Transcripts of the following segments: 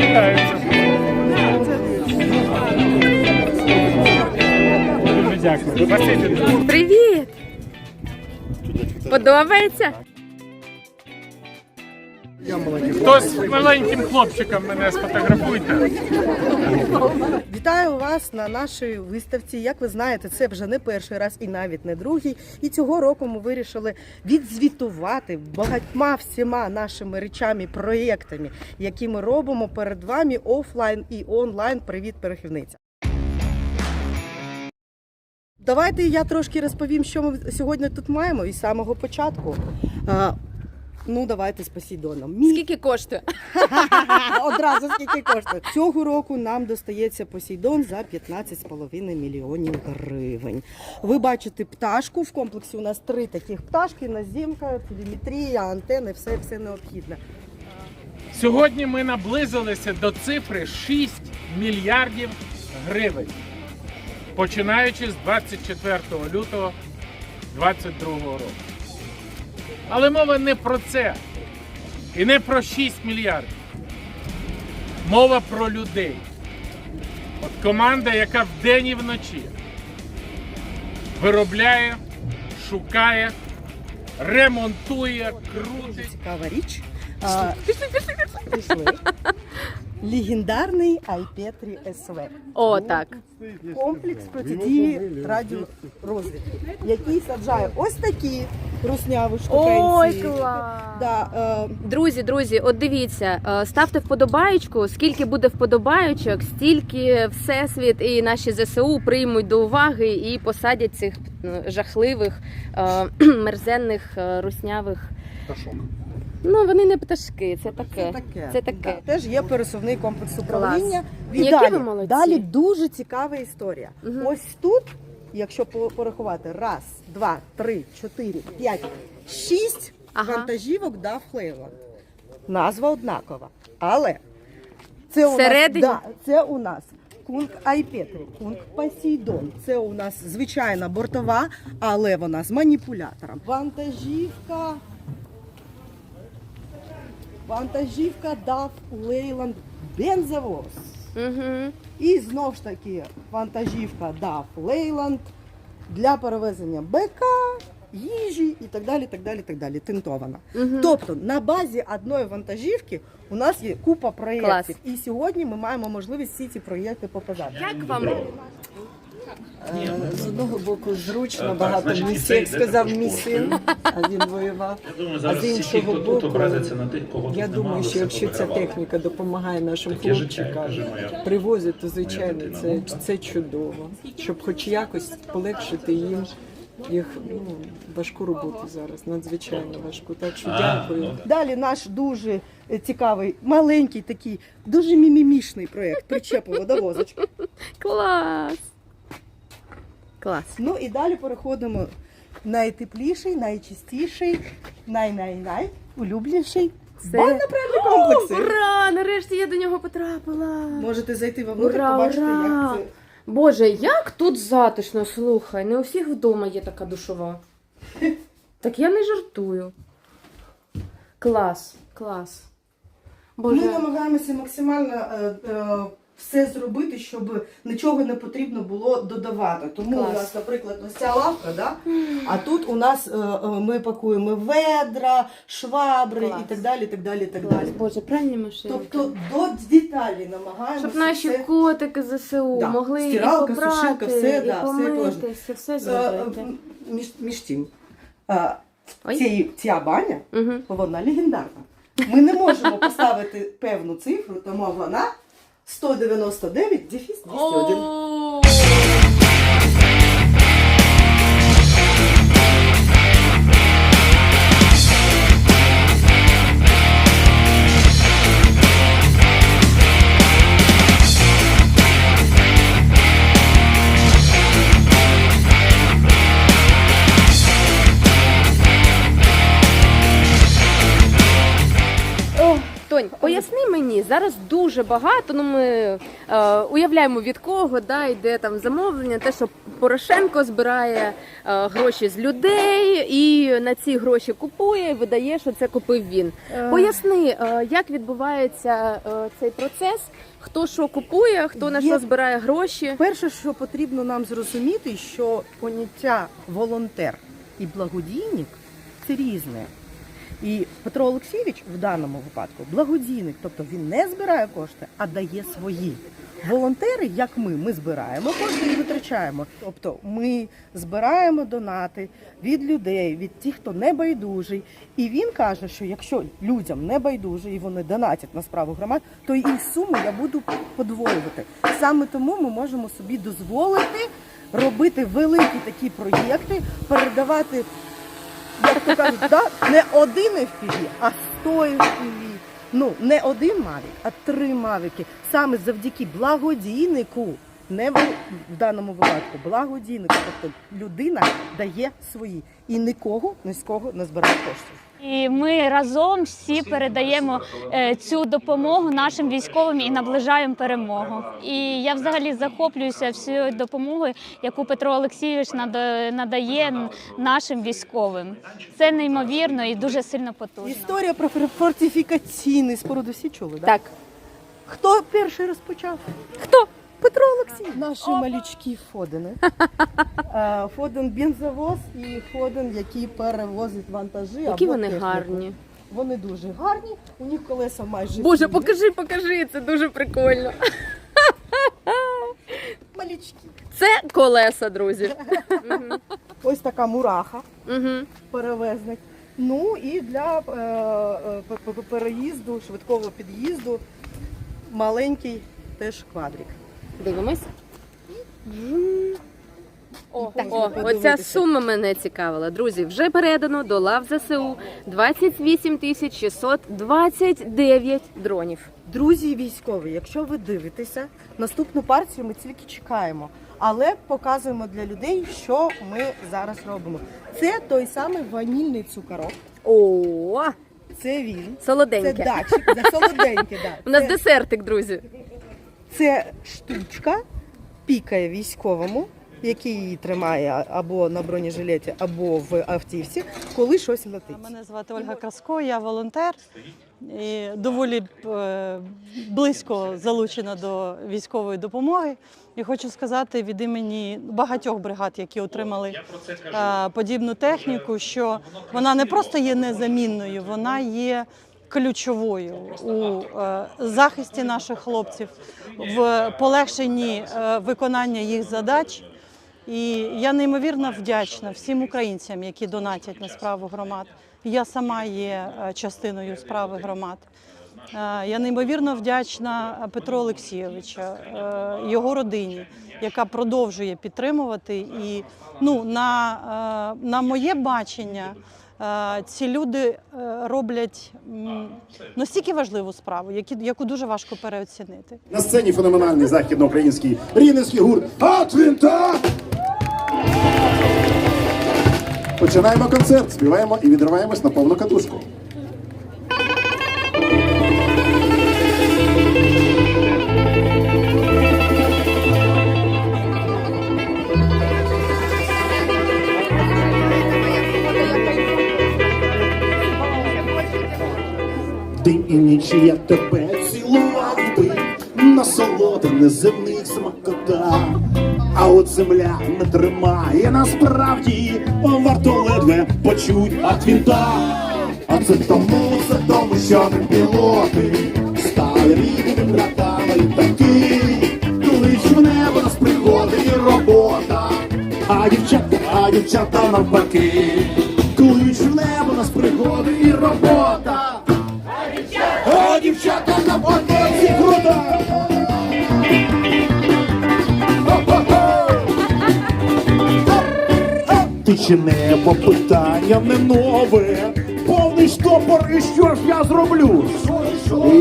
Вітається. Дуже дякую. Привіт! Подобається? Хтось маленьким хлопчиком мене сфотографуйте. Вітаю вас на нашій виставці. Як ви знаєте, це вже не перший раз і навіть не другий. І цього року ми вирішили відзвітувати багатьма всіма нашими речами, проєктами, які ми робимо перед вами офлайн і онлайн. Привіт, перехівниця. Давайте я трошки розповім, що ми сьогодні тут маємо із самого початку. Ну, давайте з Посейдоном. Мій Скільки коштує? Одразу скільки коштує. Цього року нам достається Посейдон за 15,5 мільйонів гривень. Ви бачите пташку. В комплексі у нас три таких пташки, назімка, телеметрія, антени, все, все необхідне. Сьогодні ми наблизилися до цифри 6 мільярдів гривень, починаючи з 24 лютого 2022 року. Але мова не про це і не про 6 мільярдів. Мова про людей. От команда, яка вдень і вночі виробляє, шукає, ремонтує, крутить. Цікава річ. А, пішли. Легендарний iPetri СВ. О, так. Комплекс протидії радіорозвідки, який саджає ось такі русняві Ой, штукенці. клас! Да, е, Друзі, друзі, от дивіться, е, ставте вподобаєчку. Скільки буде вподобаючок, стільки всесвіт і наші ЗСУ приймуть до уваги і посадять цих е, жахливих е, мерзенних е, руснявих. Ну вони не пташки, це таке. Це таке. Да. Теж є пересувний комплекс управління. І Які далі, ви молодці. далі дуже цікава історія. Мгм. Ось тут, якщо порахувати, раз, два, три, чотири, п'ять, шість Ага. вантажівок дав Флейланд. Назва однакова. Але це у Всередині? нас, да, це у нас Кунг Айпетрі, Кунг Посейдон. Це у нас звичайна бортова, але вона з маніпулятором. Вантажівка. Вантажівка дав Лейланд бензовоз. Угу. І знов ж таки вантажівка дав Лейланд для перевезення БК, їжі і так далі, так далі, так далі. Тинтована. Мгм. Тобто на базі одної вантажівки у нас є купа проєктів. Клас. І сьогодні ми маємо можливість всі ці проєкти показати. Як вам? Е, З одного боку зручно, багато місць, як сказав мій син, а він воював. А з іншого боку, Я думаю, що якщо ця техніка допомагає нашим хлопчикам привозити, то звичайно це, це чудово. Щоб хоч якось полегшити їм їх ну, важку роботу зараз, надзвичайно важку. Так що А, дякую. ну, Далі наш дуже е, цікавий, маленький такий, дуже мімімішний проєкт причепу-водовозочка. Клас! Клас. Ну і далі переходимо найтепліший, найчистіший, най-най-най, улюбленіший Це- банно-пральний комплекси. Ура! Нарешті я до нього потрапила. Можете зайти вовнутрь, Ура, побачити, ура! як це. Боже, як тут затишно, слухай, не у всіх вдома є така душова. Так я не жартую. Клас, клас. Ми намагаємося максимально е, е, все зробити, щоб нічого не потрібно було додавати. Тому Клас. у нас, наприклад, ось ця лавка, да? а тут у нас е, е, ми пакуємо ведра, швабри Клас. і так далі. так далі, так клас. далі. Боже, пральні машини. Тобто до деталі намагаємося. Щоб наші все, котики ЗСУ Да. могли Стиралка, і попрати, сушилка, все, і да, помитися, все, е, зробити. е, між, між тим. Е, Ой. ця баня Угу. вона легендарна. Ми не можемо поставити певну цифру, тому вона 199 дефіс 201. О, поясни мені зараз дуже багато. Ну ми е, уявляємо від кого да, йде там замовлення, те, що Порошенко збирає е, гроші з людей і на ці гроші купує, і видає, що це купив він. Поясни, е, як відбувається е, цей процес, хто що купує, хто на Є- що збирає гроші. Перше, що потрібно нам зрозуміти, що поняття волонтер і благодійник це різне. І Петро Олексійович в даному випадку благодійник, тобто він не збирає кошти, а дає свої. Волонтери, як ми, ми збираємо кошти і витрачаємо. Тобто ми збираємо донати від людей, від тих, хто не байдужий. І він каже, що якщо людям не байдуже і вони донатять на справу громад, то і суму я буду подвоювати. Саме тому ми можемо собі дозволити робити великі такі проєкти, передавати як то да, не один FPV, а сто FPV. Ну, не один мавік, а три мавіки. Саме завдяки благодійнику, не в, в даному випадку, благодійнику. Тобто людина дає свої і нікого ні з кого не збирає коштів. І ми разом всі передаємо е, цю допомогу нашим військовим і наближаємо перемогу. І я взагалі захоплююся всією допомогою, яку Петро Олексійович нада- надає нашим військовим. Це неймовірно і дуже сильно потужно. Історія про фор- фортифікаційний споруди всі чули, да? Так, Хто перший розпочав? хто? Петро Олексій. Наші малючки Фодени. Е, Фоден бензовоз і Фоден, який перевозить вантажі. Які або вони техніку. гарні. Вони дуже гарні, у них колеса майже Боже, цілі. покажи, покажи, це дуже прикольно. малючки. Це колеса, друзі. Ось така мураха, перевезник. Ну і для е, е, переїзду, швидкого під'їзду маленький теж квадрик. Дивимось. О, о, оця сума мене цікавила. Друзі, вже передано до лав ЗСУ 28 тисяч 629 дронів. Друзі військові, якщо ви дивитеся, наступну партію ми тільки чекаємо, але показуємо для людей, що ми зараз робимо. Це той самий ванільний цукорок. О, Це він. солоденький. Це датчик, це солоденький, да. У нас Це- десертик, друзі. Це штучка пікає військовому, який її тримає або на бронежилеті, або в автівці, коли щось летить. Мене звати Ольга Краско, я волонтер і доволі е, близько залучена до військової допомоги. І хочу сказати від імені багатьох бригад, які отримали е, подібну техніку, що вона не просто є незамінною, вона є ключовою у е, захисті наших хлопців, в полегшенні е, виконання їх задач. І я неймовірно вдячна всім українцям, які донатять на справу громад. Я сама є е, частиною справи громад. Я неймовірно вдячна Петру Олексійовичу, його родині, яка продовжує підтримувати. І ну, на, на моє бачення, ці люди е, роблять настільки важливу справу, яку дуже важко переоцінити. На сцені феноменальний західноукраїнський рівненський гурт Атвінта! Починаємо концерт, співаємо і відриваємось на повну катушку. І ніч я тебе цілував би насолода неземних смакота. А от земля не тримає насправді, варто ледве почуть от вінта. А це тому, це тому, що ми пілоти стали рідними братами таки, клич в небо нас приходить і робота, а дівчата, а дівчата навпаки, клич в небо нас приходить і робота. Ти чи небо питання не нове, повний штопор, і що ж я зроблю?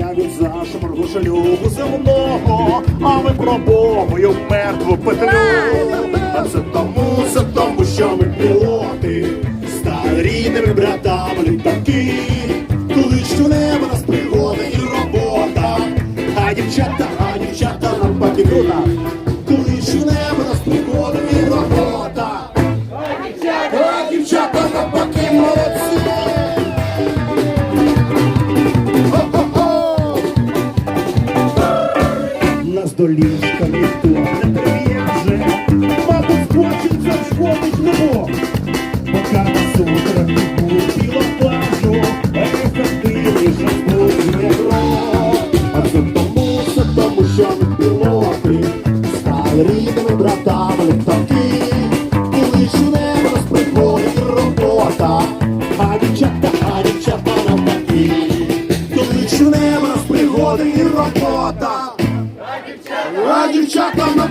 Я від зашморгу шлюбу земного, а ми пробовую мертву петлю. А це тому, це тому, що ми пілоти, стали рідними братами літаки, Hayır şata, hayır şata, lampa а дівчата, а дівчата навпаки, коли чуне нас пригоди і робота, а дівчата на